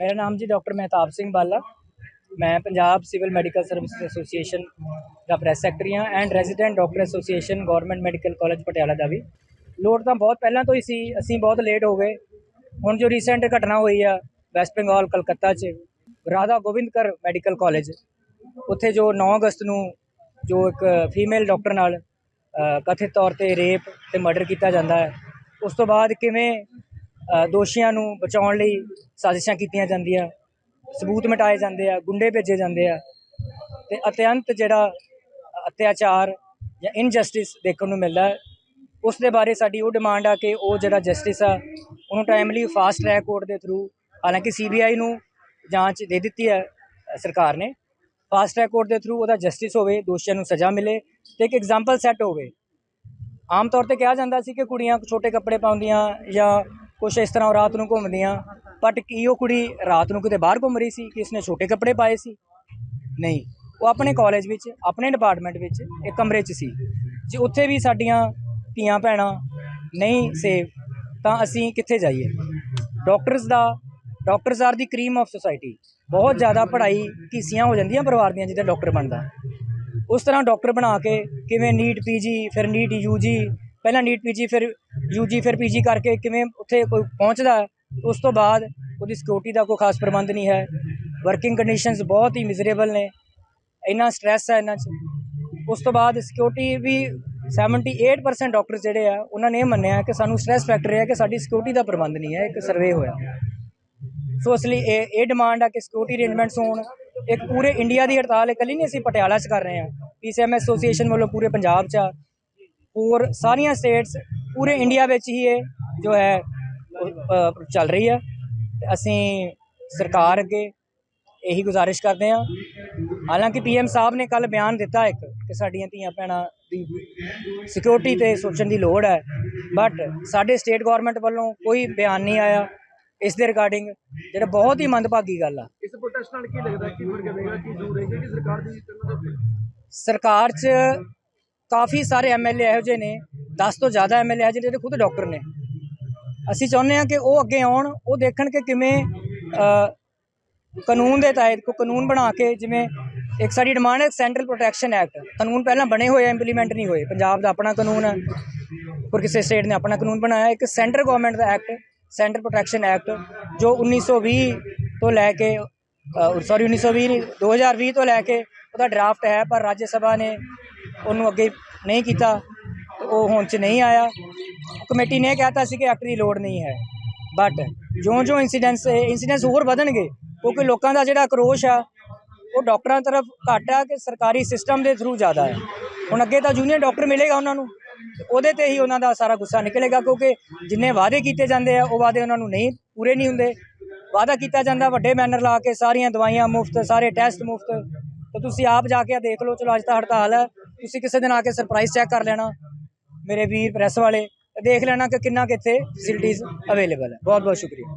ਮੇਰਾ ਨਾਮ ਜੀ ਡਾਕਟਰ ਮਹਿਤਾਬ ਸਿੰਘ ਬਾਲਾ। ਮੈਂ Punjab civil medical service association ਦਾ ਪ੍ਰੈਸ ਸੈਕਟਰੀ ਹਾਂ and resident doctor association government medical college Patiala ਦਾ ਵੀ। ਲੋੜ ਤਾਂ ਬਹੁਤ ਪਹਿਲਾਂ ਤੋਂ ਹੀ ਸੀ, ਅਸੀਂ ਬਹੁਤ ਲੇਟ ਹੋ ਗਏ। ਹੁਣ ਜੋ ਰੀਸੈਂਟ ਘਟਨਾ ਹੋਈ ਆ ਵੈਸਟ ਬੰਗਾਲ ਕਲਕੱਤਾ 'ਚ ਰਾਧਾ ਗੋਬਿੰਦਕਰ ਮੈਡੀਕਲ ਕਾਲਜ ਉੱਥੇ ਜੋ 9 ਅਗਸਤ ਨੂੰ ਜੋ ਇੱਕ ਫੀਮੇਲ ਡਾਕਟਰ ਨਾਲ ਕਥਿਤ ਤੌਰ ਤੇ ਰੇਪ ਤੇ ਮਰਡਰ ਕੀਤਾ ਜਾਂਦਾ ਹੈ, ਉਸ ਤੋਂ ਬਾਅਦ ਕਿਵੇਂ ਦੋਸ਼ੀਆਂ ਨੂੰ ਬਚਾਉਣ ਲਈ ਸਾਜ਼ਿਸ਼ਾਂ ਕੀਤੀਆਂ ਜਾਂਦੀਆਂ, ਸਬੂਤ ਮਿਟਾਏ ਜਾਂਦੇ ਆ, ਗੁੰਡੇ ਭੇਜੇ ਜਾਂਦੇ ਆ ਤੇ ਅਤਿਅੰਤ ਜਿਹੜਾ ਅਤਿਆਚਾਰ ਜਾਂ ਇਨਜਸਟਿਸ ਦੇਖਣ ਨੂੰ ਮਿਲਦਾ ਉਸ ਦੇ ਬਾਰੇ ਸਾਡੀ ਉਹ ਡਿਮਾਂਡ ਆ ਕਿ ਉਹ ਜਿਹੜਾ ਜਸਟਿਸ ਆ, ਉਹਨੂੰ ਟਾਈਮਲੀ ਫਾਸਟ ਟਰੈਕ ਕੋਰਟ ਦੇ ਥਰੂ ਹਾਲਾਂਕਿ ਸੀਬੀਆਈ ਨੂੰ ਜਾਂਚ ਦੇ ਦਿੱਤੀ ਹੈ ਸਰਕਾਰ ਨੇ। ਫਾਸਟ ਟਰੈਕ ਕੋਰਟ ਦੇ ਥਰੂ ਉਹਦਾ ਜਸਟਿਸ ਹੋਵੇ, ਦੋਸ਼ੀਆਂ ਨੂੰ ਸਜ਼ਾ ਮਿਲੇ ਤੇ ਇੱਕ ਐਗਜ਼ਾਮਪਲ ਸੈੱਟ ਹੋਵੇ। ਆਮ ਤੌਰ ਤੇ ਕਿਹਾ ਜਾਂਦਾ ਸੀ ਕਿ ਕੁੜੀਆਂ ਛੋਟੇ ਕੱਪੜੇ ਪਾਉਂਦੀਆਂ ਜਾਂ ਕੁਛ ਇਸ ਤਰ੍ਹਾਂ ਰਾਤ ਨੂੰ ਘੁੰਮਦੀਆਂ। ਬਟ ਕੀ ਉਹ ਕੁੜੀ ਰਾਤ ਨੂੰ ਕਿਤੇ ਬਾਹਰ ਘੁੰਮ ਰਹੀ ਸੀ? ਕਿ ਇਸਨੇ ਛੋਟੇ ਕੱਪੜੇ ਪਾਏ ਸੀ? ਨਹੀਂ। ਉਹ ਆਪਣੇ ਕਾਲਜ ਵਿੱਚ, ਆਪਣੇ ਡਿਪਾਰਟਮੈਂਟ ਵਿੱਚ ਇੱਕ ਕਮਰੇ 'ਚ ਸੀ। ਜੇ ਉੱਥੇ ਵੀ ਸਾਡੀਆਂ ਧੀਆਂ ਭੈਣਾਂ ਨਹੀਂ ਸੇਵ ਤਾਂ ਅਸੀਂ ਕਿੱਥੇ ਜਾਈਏ? Doctors the doctors are the cream of society ਬਹੁਤ ਜ਼ਿਆਦਾ ਪੜ੍ਹਾਈ ਕੀਸੀਆਂ ਹੋ ਜਾਂਦੀਆਂ ਪਰਿਵਾਰ ਦੀਆਂ ਜਿਹਦਾ ਡਾਕਟਰ ਬਣਦਾ। ਉਸ ਤਰ੍ਹਾਂ ਡਾਕਟਰ ਬਣਾ ਕੇ ਕਿਵੇਂ ਨੀਟ ਪੀਜੀ ਫਿਰ ਨੀਟ ਯੂਜੀ ਪਹਿਲਾਂ ਨੀਟ ਪੀਜੀ, ਫਿਰ ਯੂਜੀ ਫਿਰ ਪੀਜੀ ਕਰਕੇ ਕਿਵੇਂ ਉੱਥੇ ਕੋਈ ਪਹੁੰਚਦਾ, ਉਸ ਤੋਂ ਬਾਅਦ ਉਹਦੀ ਸਿਕਿਉਰਿਟੀ ਦਾ ਕੋਈ ਖਾਸ ਪ੍ਰਬੰਧ ਨਹੀਂ ਹੈ। ਵਰਕਿੰਗ ਕੰਡੀਸ਼ਨਸ ਬਹੁਤ ਹੀ ਮਿਜ਼ਰੇਬਲ ਨੇ। ਇੰਨਾ ਸਟ੍ਰੈਸ ਹੈ ਇਹਨਾਂ 'ਚ। ਉਸ ਤੋਂ ਬਾਅਦ ਸਿਕਿਉਰਿਟੀ ਵੀ 78% ਡਾਕਟਰ ਜਿਹੜੇ ਆ, ਉਹਨਾਂ ਨੇ ਇਹ ਮੰਨਿਆ ਕਿ ਸਾਨੂੰ ਸਟ੍ਰੈਸ ਫੈਕਟਰ ਹੈ ਕਿ ਸਾਡੀ ਸਿਕਿਉਰਿਟੀ ਦਾ ਪ੍ਰਬੰਧ ਨਹੀਂ ਹੈ, ਇੱਕ ਸਰਵੇ ਹੋਇਆ। ਸੋ ਇਸ ਲਈ ਇਹ ਇਹ ਡਿਮਾਂਡ ਆ ਕਿ ਸਿਕਿਉਰਿਟੀ ਅਰੇਂਜਮੈਂਟਸ ਹੋਣ। ਇੱਕ ਪੂਰੇ ਇੰਡੀਆ ਦੀ ਹੜਤਾਲ, ਇਕੱਲੀ ਨਹੀਂ ਅਸੀਂ ਪਟਿਆਲਾ 'ਚ ਕਰ ਰਹੇ ਹਾਂ। ਪੀਸੀਐਮ ਐਸੋਸੀਏਸ਼ਨ ਵੱਲੋਂ ਪੂਰੇ ਪੰਜਾਬ 'ਚ ਆ। ਹੋਰ ਸਾਰੀਆਂ ਸਟੇਟਸ ਪੂਰੇ ਇੰਡੀਆ ਵਿੱਚ ਹੀ ਇਹ ਜੋ ਹੈ ਚੱਲ ਰਹੀ ਹੈ ਤੇ ਅਸੀਂ ਸਰਕਾਰ ਅੱਗੇ ਇਹੀ ਗੁਜ਼ਾਰਿਸ਼ ਕਰਦੇ ਹਾਂ। ਹਾਲਾਂਕਿ ਪੀਐਮ ਸਾਹਿਬ ਨੇ ਕੱਲ ਬਿਆਨ ਦਿੱਤਾ ਇੱਕ ਕਿ ਸਾਡੀਆਂ ਧੀਆਂ ਭੈਣਾਂ ਦੀ ਸਿਕਿਉਰਿਟੀ ਤੇ ਸੋਚਣ ਦੀ ਲੋੜ ਹੈ। ਬਟ ਸਾਡੇ ਸਟੇਟ ਗਵਰਨਮੈਂਟ ਵੱਲੋਂ ਕੋਈ ਬਿਆਨ ਨਹੀਂ ਆਇਆ ਇਸ ਦੇ ਰਿਗਾਰਡਿੰਗ ਜਿਹੜਾ ਬਹੁਤ ਹੀ ਮੰਦਭਾਗੀ ਗੱਲ ਆ। ਇਸ ਪ੍ਰੋਟੈਸਟ ਨਾਲ ਕੀ ਲੱਗਦਾ ਕੀ ਫ਼ਰਕ ਪਵੇਗਾ? ਕੀ ਦੂਰ ਰਹੇਗਾ ਕਿ ਸਰਕਾਰ ਦਾ ਸਰਕਾਰ 'ਚ ਕਾਫੀ ਸਾਰੇ ਐਮਐਲਏ ਇਹੋ ਜਿਹੇ ਨੇ 10 ਤੋਂ ਜ਼ਿਆਦਾ ਐਮਐਲਏ ਹੈ ਜਿਹੜੇ ਖੁਦ ਡਾਕਟਰ ਨੇ। ਅਸੀਂ ਚਾਹੁੰਦੇ ਹਾਂ ਕਿ ਉਹ ਅੱਗੇ ਆਉਣ, ਉਹ ਦੇਖਣ ਕਿ ਕਿਵੇਂ ਕਾਨੂੰਨ ਦੇ ਤਹਿਤ ਕੋਈ ਕਾਨੂੰਨ ਬਣਾ ਕੇ ਜਿਵੇਂ ਇੱਕ ਸਾਡੀ ਡਿਮਾਂਡ ਹੈ ਸੈਂਟਰਲ ਪ੍ਰੋਟੈਕਸ਼ਨ ਐਕਟ, ਕਾਨੂੰਨ ਪਹਿਲਾਂ ਬਣੇ ਹੋਏ ਇੰਪਲੀਮੈਂਟ ਨਹੀਂ ਹੋਏ। ਪੰਜਾਬ ਦਾ ਆਪਣਾ ਕਾਨੂੰਨ ਹੈ, ਹੋਰ ਕਿਸੇ ਸਟੇਟ ਨੇ ਆਪਣਾ ਕਾਨੂੰਨ ਬਣਾਇਆ। ਇੱਕ ਸੈਂਟਰ ਗਵਰਨਮੈਂਟ ਦਾ ਐਕਟ, ਸੈਂਟਰ ਪ੍ਰੋਟੈਕਸ਼ਨ ਐਕਟ, ਜੋ 1920 ਤੋਂ ਲੈ ਕੇ ਸੌਰੀ 1920 ਨਹੀਂ 2020 ਤੋਂ ਲੈ ਕੇ ਉਹਦਾ ਡਰਾਫਟ ਹੈ, ਪਰ ਰਾਜ ਸਭਾ ਨੇ ਉਹਨੂੰ ਅੱਗੇ ਨਹੀਂ ਕੀਤਾ, ਉਹ ਹੁਣ ਚ ਨਹੀਂ ਆਇਆ। ਕਮੇਟੀ ਨੇ ਕਹਿਤਾ ਸੀ ਕਿ ਐਕਟ ਦੀ ਲੋੜ ਨਹੀਂ ਹੈ। ਬਟ ਜਿਉਂ-ਜਿਉਂ ਇਨਸੀਡੈਂਟਸ ਇਨਸੀਡੈਂਟਸ ਹੋਰ ਵਧਣਗੇ, ਕਿਉਂਕਿ ਲੋਕਾਂ ਦਾ ਜਿਹੜਾ ਆਕਰੋਸ਼ ਆ, ਉਹ ਡਾਕਟਰਾਂ ਤਰਫ ਘੱਟ ਆ ਕਿ ਸਰਕਾਰੀ ਸਿਸਟਮ ਦੇ ਥਰੂ ਜ਼ਿਆਦਾ ਹੈ ਹੁਣ ਅੱਗੇ ਤਾਂ ਜੂਨੀਅਰ ਡਾਕਟਰ ਮਿਲੇਗਾ ਉਹਨਾਂ ਨੂੰ ਉਹਦੇ ਤੇ ਹੀ ਉਹਨਾਂ ਦਾ ਸਾਰਾ ਗੁੱਸਾ ਨਿਕਲੇਗਾ, ਕਿਉਂਕਿ ਜਿੰਨੇ ਵਾਅਦੇ ਕੀਤੇ ਜਾਂਦੇ ਆ, ਉਹ ਵਾਅਦੇ ਉਹਨਾਂ ਨੂੰ ਨਹੀਂ, ਪੂਰੇ ਨਹੀਂ ਹੁੰਦੇ। ਵਾਅਦਾ ਕੀਤਾ ਜਾਂਦਾ, ਵੱਡੇ ਬੈਨਰ ਲਾ ਕੇ ਸਾਰੀਆਂ ਦਵਾਈਆਂ ਮੁਫਤ, ਸਾਰੇ ਟੈਸਟ ਮੁਫਤ। ਤੇ ਤੁਸੀਂ ਆਪ ਜਾ ਕੇ ਦੇਖ ਲਓ, ਚਲੋ ਅੱਜ ਤਾਂ ਹੜਤਾਲ ਹੈ ਤੁਸੀਂ ਕਿਸੇ ਦਿਨ ਆ ਕੇ ਸਰਪ੍ਰਾਈਜ਼ ਚੈੱਕ ਕਰ ਲੈਣਾ, ਮੇਰੇ ਵੀਰ ਪ੍ਰੈਸ ਵਾਲੇ ਦੇਖ ਲੈਣਾ ਕਿ ਕਿੰਨਾ ਕਿੱਥੇ ਫੈਸਿਲਿਟੀਜ਼ ਅਵੇਲੇਬਲ ਹੈ। ਬਹੁਤ ਬਹੁਤ ਸ਼ੁਕਰੀਆ।